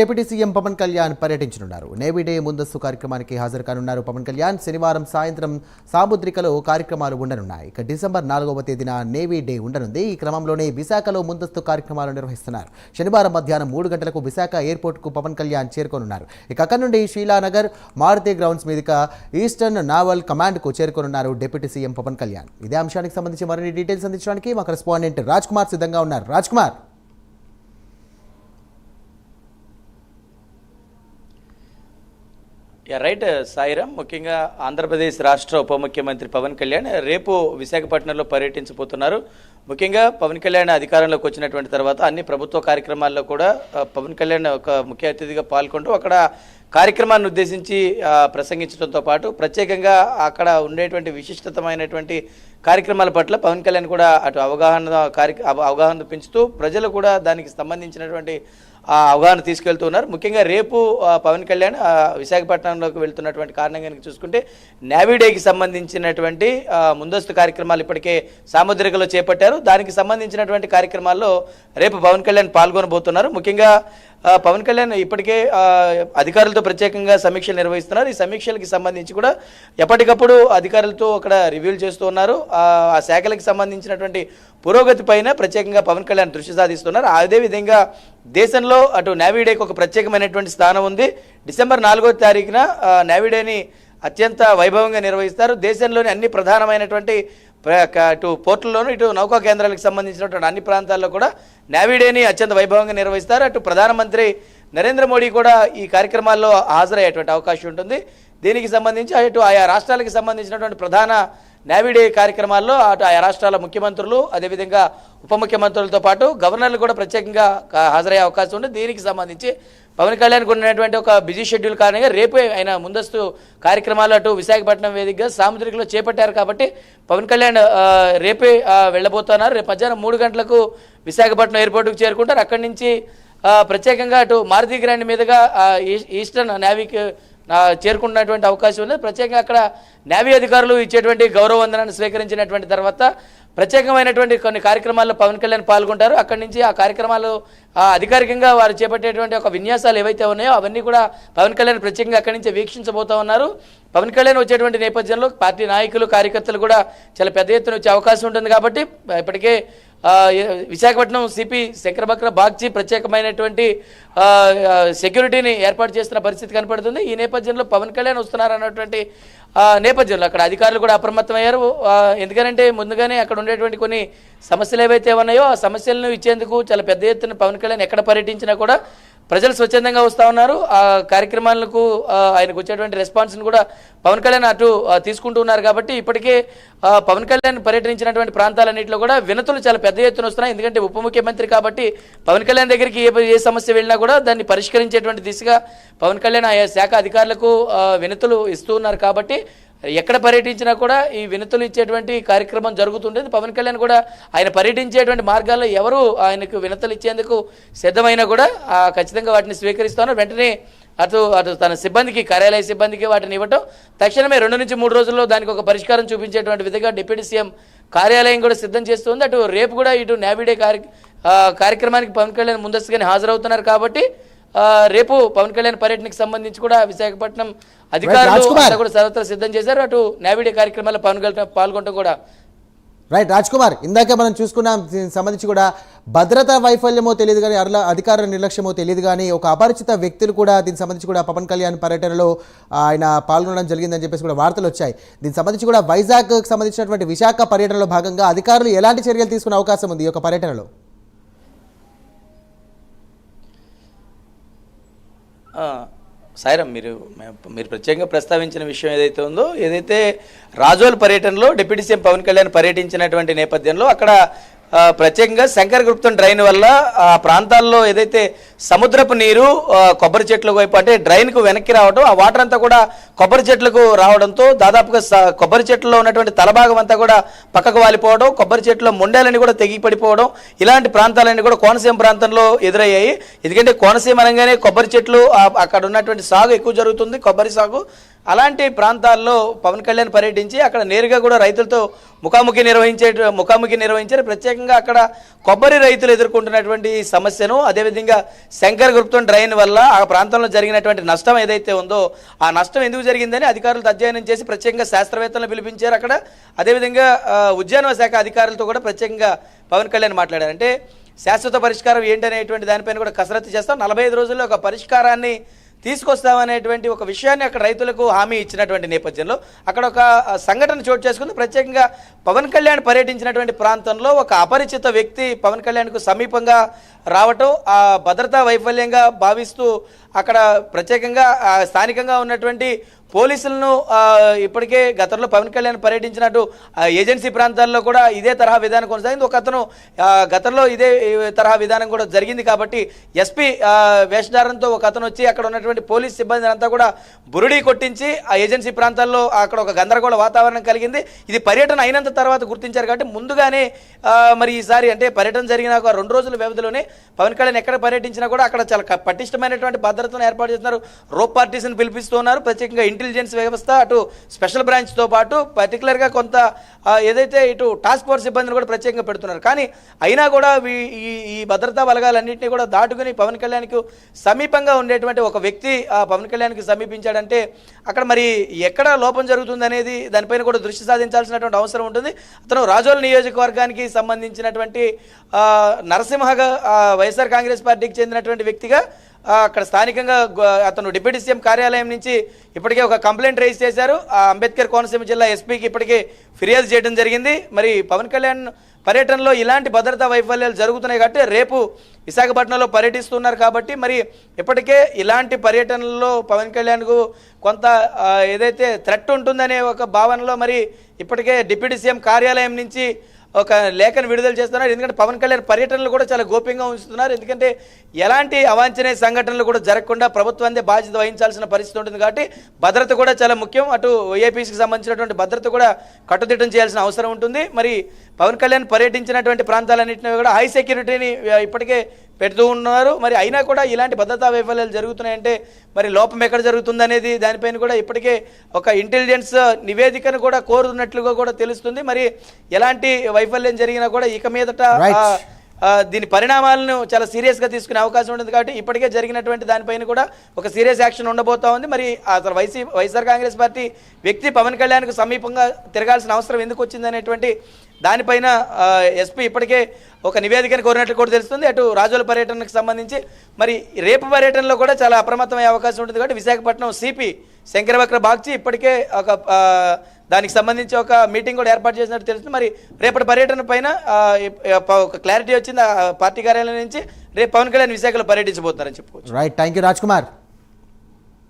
Deputy CM Pawan Kalyan పర్యటించనున్నారు. Navy day ముందస్తు కార్యక్రమానికి హాజరు కానున్నారు పవన్ కళ్యాణ్. శనివారం సాయంత్రం సాముద్రికలో కార్యక్రమాలు ఉండనున్నాయి. ఇక డిసెంబర్ నాలుగవ తేదీన నేవీ డే ఉండనుంది. ఈ క్రమంలోనే విశాఖలో ముందస్తు కార్యక్రమాలు నిర్వహిస్తున్నారు. శనివారం మధ్యాహ్నం మూడు గంటలకు విశాఖ ఎయిర్పోర్ట్కు పవన్ కళ్యాణ్ చేరుకోనున్నారు. ఇక అక్కడి నుండి షీలానగర్ మారుతి గ్రౌండ్స్ మీదుగా ఈస్టర్న్ నావల్ కమాండ్కు చేరుకోనున్నారు డిప్యూటీ సీఎం పవన్ కళ్యాణ్. ఇదే అంశానికి సంబంధించి మరిన్ని డీటెయిల్స్ అందించడానికి మా కరెస్పాండెంట్ రాజ్ కుమార్ సిద్ధంగా ఉన్నారు. రాజ్ కుమార్ రైట్ సాయిరామ్. ముఖ్యంగా ఆంధ్రప్రదేశ్ రాష్ట్ర ఉప ముఖ్యమంత్రి పవన్ కళ్యాణ్ రేపు విశాఖపట్నంలో పర్యటించబోతున్నారు. ముఖ్యంగా పవన్ కళ్యాణ్ అధికారంలోకి వచ్చినటువంటి తర్వాత అన్ని ప్రభుత్వ కార్యక్రమాల్లో కూడా పవన్ కళ్యాణ్ ఒక ముఖ్య అతిథిగా పాల్గొంటూ అక్కడ కార్యక్రమాన్ని ఉద్దేశించి ప్రసంగించడంతో పాటు ప్రత్యేకంగా అక్కడ ఉండేటువంటి విశిష్టతమైనటువంటి కార్యక్రమాల పట్ల పవన్ కళ్యాణ్ కూడా అటు అవగాహన కార్య అవ- అవగాహన పెంచుతూ ప్రజలు కూడా దానికి సంబంధించినటువంటి అవగాహన తీసుకెళ్తున్నారు ముఖ్యంగా రేపు పవన్ కళ్యాణ్ విశాఖపట్నంలోకి వెళ్తున్నటువంటి కారణం కనుక చూసుకుంటే నావీడేకి సంబంధించినటువంటి ముందస్తు కార్యక్రమాలు ఇప్పటికే సాముద్రికలో చేపట్టారు. దానికి సంబంధించినటువంటి కార్యక్రమాల్లో రేపు పవన్ కళ్యాణ్ పాల్గొనబోతున్నారు. ముఖ్యంగా పవన్ కళ్యాణ్ ఇప్పటికే అధికారులతో ప్రత్యేకంగా సమీక్షలు నిర్వహిస్తున్నారు. ఈ సమీక్షలకి సంబంధించి కూడా ఎప్పటికప్పుడు అధికారులతో అక్కడ రివ్యూలు చేస్తూ ఉన్నారు. ఆ ఆ శాఖలకు సంబంధించినటువంటి పురోగతి పైన ప్రత్యేకంగా పవన్ కళ్యాణ్ దృష్టి సాధిస్తున్నారు. అదేవిధంగా దేశంలో అటు నావీడేకి ఒక ప్రత్యేకమైనటువంటి స్థానం ఉంది. డిసెంబర్ నాలుగో తారీఖున నావీడేని అత్యంత వైభవంగా నిర్వహిస్తారు. దేశంలోని అన్ని ప్రధానమైనటువంటి అటు ఇటు పోర్టుల్లోనూ ఇటు నౌకా కేంద్రాలకు సంబంధించినటువంటి అన్ని ప్రాంతాల్లో కూడా నావీడేని అత్యంత వైభవంగా నిర్వహిస్తారు. అటు ప్రధానమంత్రి నరేంద్ర మోడీ కూడా ఈ కార్యక్రమాల్లో హాజరయ్యేటువంటి అవకాశం ఉంటుంది. దీనికి సంబంధించి అటు ఆయా రాష్ట్రాలకు సంబంధించినటువంటి ప్రధాన నావిడే కార్యక్రమాల్లో అటు ఆయా రాష్ట్రాల ముఖ్యమంత్రులు అదేవిధంగా ఉప ముఖ్యమంత్రులతో పాటు గవర్నర్లు కూడా ప్రత్యేకంగా హాజరయ్యే అవకాశం ఉంది. దీనికి సంబంధించి పవన్ కళ్యాణ్కి ఉన్నటువంటి ఒక బిజీ షెడ్యూల్ కారణంగా రేపే ఆయన ముందస్తు కార్యక్రమాలు అటు విశాఖపట్నం వేదికగా సాముద్రికలో చేపట్టారు కాబట్టి పవన్ కళ్యాణ్ రేపే వెళ్ళబోతున్నారు. రేపు మధ్యాహ్నం మూడు గంటలకు విశాఖపట్నం ఎయిర్పోర్టుకు చేరుకుంటారు. అక్కడి నుంచి ప్రత్యేకంగా అటు మారుతి గ్రాండ్ మీదుగా ఈస్టర్న్ నావిక్ చేరుకున్నటువంటి అవకాశం ఉంది ప్రత్యేకంగా అక్కడ నేవీ అధికారులు ఇచ్చేటువంటి గౌరవ వందనాన్ని స్వీకరించినటువంటి తర్వాత ప్రత్యేకమైనటువంటి కొన్ని కార్యక్రమాల్లో పవన్ కళ్యాణ్ పాల్గొంటారు. అక్కడి నుంచి ఆ కార్యక్రమాలు అధికారికంగా వారు చేపట్టేటువంటి ఒక విన్యాసాలు ఏవైతే ఉన్నాయో అవన్నీ కూడా పవన్ కళ్యాణ్ ప్రత్యేకంగా అక్కడి నుంచి వీక్షించబోతా ఉన్నారు. పవన్ కళ్యాణ్ వచ్చేటువంటి నేపథ్యంలో పార్టీ నాయకులు కార్యకర్తలు కూడా చాలా పెద్ద ఎత్తున వచ్చే అవకాశం ఉంటుంది కాబట్టి ఇప్పటికే విశాఖపట్నం సిపి శంకరబక్ర బాగ్చి ప్రత్యేకమైనటువంటి సెక్యూరిటీని ఏర్పాటు చేస్తున్న పరిస్థితి కనపడుతుంది. ఈ నేపథ్యంలో పవన్ కళ్యాణ్ వస్తున్నారు అన్నటువంటి నేపథ్యంలో అక్కడ అధికారులు కూడా అప్రమత్తమయ్యారు. అయ్యారు ఎందుకనంటే ముందుగానే అక్కడ ఉండేటువంటి కొన్ని సమస్యలు ఏవైతే ఉన్నాయో ఆ సమస్యలను ఇచ్చేందుకు చాలా పెద్ద ఎత్తున పవన్ కళ్యాణ్ ఎక్కడ పర్యటించినా కూడా ప్రజలు స్వచ్ఛందంగా వస్తూ ఉన్నారు. ఆ కార్యక్రమాలకు ఆయనకు వచ్చేటువంటి రెస్పాన్స్ని కూడా పవన్ కళ్యాణ్ అటు తీసుకుంటూ ఉన్నారు కాబట్టి ఇప్పటికే పవన్ కళ్యాణ్ పర్యటించినటువంటి ప్రాంతాలన్నింటిలో కూడా వినతులు చాలా పెద్ద ఎత్తున వస్తున్నాయి. ఎందుకంటే ఉప ముఖ్యమంత్రి కాబట్టి పవన్ కళ్యాణ్ దగ్గరికి ఏ ఏ సమస్య వెళ్ళినా కూడా దాన్ని పరిష్కరించేటువంటి దిశగా పవన్ కళ్యాణ్ ఆయా శాఖ అధికారులకు వినతులు ఇస్తూ ఉన్నారు కాబట్టి ఎక్కడ పర్యటించినా కూడా ఈ వినతులు ఇచ్చేటువంటి కార్యక్రమం జరుగుతుండేది. పవన్ కళ్యాణ్ కూడా ఆయన పర్యటించేటువంటి మార్గాల్లో ఎవరు ఆయనకు వినతులు ఇచ్చేందుకు సిద్ధమైనా కూడా ఖచ్చితంగా వాటిని స్వీకరిస్తాను. వెంటనే అటు అటు తన సిబ్బందికి కార్యాలయ సిబ్బందికి వాటిని ఇవ్వటం. తక్షణమే రెండు నుంచి మూడు రోజుల్లో దానికి ఒక పరిష్కారం చూపించేటువంటి విధంగా డిప్యూటీ సీఎం కార్యాలయం కూడా సిద్ధం చేస్తుంది. అటు రేపు కూడా ఇటు నావిడే కార్య కార్యక్రమానికి పవన్ కళ్యాణ్ ముందస్తుగానే హాజరవుతున్నారు కాబట్టి రేపు పవన్ కళ్యాణ్ పర్యటనకి సంబంధించి కూడా విశాఖపట్నం అధికారులు కూడా సర్వత్రా సిద్ధం చేశారు. అటు నావిడే కార్యక్రమాల్లో పవన్ కళ్యాణ్ పాల్గొనడం కూడా రైట్ రాజ్ కుమార్ ఇందాకే మనం చూసుకున్నాం దీనికి సంబంధించి కూడా భద్రతా వైఫల్యమో తెలియదు కానీ అర్ల అధికార నిర్లక్ష్యమో తెలియదు కానీ ఒక అపరిచిత వ్యక్తులు కూడా దీనికి సంబంధించి కూడా పవన్ కళ్యాణ్ పర్యటనలో ఆయన పాల్గొనడం జరిగిందని చెప్పేసి కూడా వార్తలు వచ్చాయి. దీనికి సంబంధించి కూడా వైజాగ్ సంబంధించినటువంటి విశాఖ పర్యటనలో భాగంగా అధికారులు ఎలాంటి చర్యలు తీసుకునే అవకాశం ఉంది ఈ యొక్క పర్యటనలో? ఆ, మీరు మీరు ప్రత్యేకంగా ప్రస్తావించిన విషయం ఏదైతే ఉందో ఏదైతే రాజోల్ పర్యటనలో డిప్యూటీ సీఎం పవన్ కళ్యాణ్ పర్యటించినటువంటి నేపథ్యంలో అక్కడ ప్రత్యేకంగా శంకర గుప్తం డ్రైన్ వల్ల ఆ ప్రాంతాల్లో ఏదైతే సముద్రపు నీరు కొబ్బరి చెట్ల వైపు అంటే డ్రైన్కు వెనక్కి రావడం ఆ వాటర్ అంతా కూడా కొబ్బరి చెట్లకు రావడంతో దాదాపుగా కొబ్బరి చెట్లలో ఉన్నటువంటి తలభాగం అంతా కూడా పక్కకు వాలిపోవడం కొబ్బరి చెట్ల మొండాలని కూడా తెగి పడిపోవడం ఇలాంటి ప్రాంతాలన్నీ కూడా కోనసీమ ప్రాంతంలో ఎదురయ్యాయి. ఎందుకంటే కోనసీమ అనగానే కొబ్బరి చెట్లు అక్కడ ఉన్నటువంటి సాగు ఎక్కువ జరుగుతుంది కొబ్బరి సాగు. అలాంటి ప్రాంతాల్లో పవన్ కళ్యాణ్ పర్యటించి అక్కడ నేరుగా కూడా రైతులతో ముఖాముఖి నిర్వహించే ముఖాముఖి నిర్వహించారు ప్రత్యేకంగా అక్కడ కొబ్బరి రైతులు ఎదుర్కొంటున్నటువంటి సమస్యను అదేవిధంగా శంకర్ గుప్తం డ్రైన్ వల్ల ఆ ప్రాంతంలో జరిగినటువంటి నష్టం ఏదైతే ఉందో ఆ నష్టం ఎందుకు జరిగిందని అధికారులు అధ్యయనం చేసి ప్రత్యేకంగా శాస్త్రవేత్తలను పిలిపించారు అక్కడ. అదేవిధంగా ఆ, ఉద్యానవ శాఖ అధికారులతో కూడా ప్రత్యేకంగా పవన్ కళ్యాణ్ మాట్లాడారు. అంటే శాశ్వత పరిష్కారం ఏంటనేటువంటి దానిపైన కూడా కసరత్తు చేస్తాం నలభై ఐదు రోజుల్లో ఒక పరిష్కారాన్ని తీసుకొస్తామనేటువంటి ఒక విషయాన్ని అక్కడ రైతులకు హామీ ఇచ్చినటువంటి నేపథ్యంలో అక్కడ ఒక సంఘటన చోటు చేసుకుంది. ప్రత్యేకంగా పవన్ కళ్యాణ్ పర్యటించినటువంటి ప్రాంతంలో ఒక అపరిచిత వ్యక్తి పవన్ కళ్యాణ్కు సమీపంగా రావటం ఆ భద్రతా వైఫల్యంగా భావిస్తూ అక్కడ ప్రత్యేకంగా స్థానికంగా ఉన్నటువంటి పోలీసులను ఇప్పటికే గతంలో పవన్ కళ్యాణ్ పర్యటించినట్టు ఆ, ఏజెన్సీ ప్రాంతాల్లో కూడా ఇదే తరహా విధానం కొనసాగింది. ఒక అతను గతంలో ఇదే తరహా విధానం కూడా జరిగింది కాబట్టి ఎస్పీ వేషధారంతో ఒక అతను వచ్చి అక్కడ ఉన్నటువంటి పోలీస్ సిబ్బంది అంతా కూడా బురుడి కొట్టించి ఆ ఏజెన్సీ ప్రాంతాల్లో అక్కడ ఒక గందరగోళ వాతావరణం కలిగింది. ఇది పర్యటన అయినంత తర్వాత గుర్తించారు కాబట్టి ముందుగానే మరి ఈసారి అంటే పర్యటన జరిగిన ఒక రెండు రోజుల వ్యవధిలోనే పవన్ కళ్యాణ్ ఎక్కడ పర్యటించినా కూడా అక్కడ చాలా పటిష్టమైనటువంటి భద్రతను ఏర్పాటు చేస్తున్నారు. రోప్ పార్టీస్ని పిలిపిస్తున్నారు. ప్రత్యేకంగా ఇంటెలిజెన్స్ వ్యవస్థ అటు స్పెషల్ బ్రాంచ్తో పాటు పర్టికులర్గా కొంత ఏదైతే ఇటు టాస్క్ ఫోర్స్ సిబ్బందిని కూడా ప్రత్యేకంగా పెడుతున్నారు. కానీ అయినా కూడా ఈ ఈ భద్రతా బలగాలన్నింటినీ కూడా దాటుకుని పవన్ కళ్యాణ్కు సమీపంగా ఉండేటువంటి ఒక వ్యక్తి ఆ పవన్ కళ్యాణ్కి సమీపించాడంటే అక్కడ మరి ఎక్కడ లోపం జరుగుతుంది అనేది దానిపైన కూడా దృష్టి సాధించాల్సినటువంటి అవసరం ఉంటుంది. అతను రాజోల నియోజకవర్గానికి సంబంధించినటువంటి నరసింహగా వైఎస్ఆర్ కాంగ్రెస్ పార్టీకి చెందినటువంటి వ్యక్తిగా అక్కడ స్థానికంగా అతను డిప్యూటీ సీఎం కార్యాలయం నుంచి ఇప్పటికే ఒక కంప్లైంట్ రైజ్ చేశారు. ఆ అంబేద్కర్ కోనసీమ జిల్లా ఎస్పీకి ఇప్పటికే ఫిర్యాదు చేయడం జరిగింది. మరి పవన్ కళ్యాణ్ పర్యటనలో ఇలాంటి భద్రతా వైఫల్యాలు జరుగుతున్నాయి కాబట్టి రేపు విశాఖపట్నంలో పర్యటిస్తున్నారు కాబట్టి మరి ఇప్పటికే ఇలాంటి పర్యటనలో పవన్ కళ్యాణ్కు కొంత ఏదైతే థ్రెట్ ఉంటుందనే ఒక భావనలో మరి ఇప్పటికే డిప్యూటీ సీఎం కార్యాలయం నుంచి ఒక లేఖను విడుదల చేస్తున్నారు. ఎందుకంటే పవన్ కళ్యాణ్ పర్యటనలు కూడా చాలా గోప్యంగా ఉంచుతున్నారు. ఎందుకంటే ఎలాంటి అవాంఛనీయ సంఘటనలు కూడా జరగకుండా ప్రభుత్వాన్ని బాధ్యత వహించాల్సిన పరిస్థితి ఉంటుంది కాబట్టి భద్రత కూడా చాలా ముఖ్యం. అటు ఏపీసీకి సంబంధించినటువంటి భద్రత కూడా కట్టుదిట్టం చేయాల్సిన అవసరం ఉంటుంది. మరి పవన్ కళ్యాణ్ పర్యటించినటువంటి ప్రాంతాలన్నింటినీ కూడా హై సెక్యూరిటీని ఇప్పటికే పెడుతూ ఉన్నారు. మరి అయినా కూడా ఇలాంటి భద్రతా వైఫల్యాలు జరుగుతున్నాయంటే మరి లోపం ఎక్కడ జరుగుతుంది అనేది దానిపైన కూడా ఇప్పటికే ఒక ఇంటెలిజెన్స్ నివేదికను కూడా కోరుతున్నట్లుగా కూడా తెలుస్తుంది. మరి ఎలాంటి వైఫల్యం జరిగినా కూడా ఇక మీదట దీని పరిణామాలను చాలా సీరియస్గా తీసుకునే అవకాశం ఉంటుంది కాబట్టి ఇప్పటికే జరిగినటువంటి దానిపైన కూడా ఒక సీరియస్ యాక్షన్ ఉండబోతా ఉంది. మరి అసలు వైసీ వైఎస్ఆర్ కాంగ్రెస్ పార్టీ వ్యక్తి పవన్ కళ్యాణ్కు సమీపంగా తిరగాల్సిన అవసరం ఎందుకు వచ్చింది అనేటువంటి దానిపైన ఎస్పీ ఇప్పటికే ఒక నివేదికను కోరినట్లు కూడా తెలుస్తుంది. అటు రాజుల పర్యటనకు సంబంధించి మరి రేపు పర్యటనలో కూడా చాలా అప్రమత్తమయ్యే అవకాశం ఉంటుంది కాబట్టి విశాఖపట్నం సిపి శంకరవక్ర బాగ్చి ఇప్పటికే ఒక దానికి సంబంధించి ఒక మీటింగ్ కూడా ఏర్పాటు చేసినట్టు తెలుస్తుంది. మరి రేపటి పర్యటన పైన ఒక క్లారిటీ వచ్చింది. ఆ పార్టీ కార్యాలయం నుంచి రేపు పవన్ కళ్యాణ్ విశాఖలో పర్యటించబోతున్నారని చెప్పుకోవచ్చు. Right thank you Raj Kumar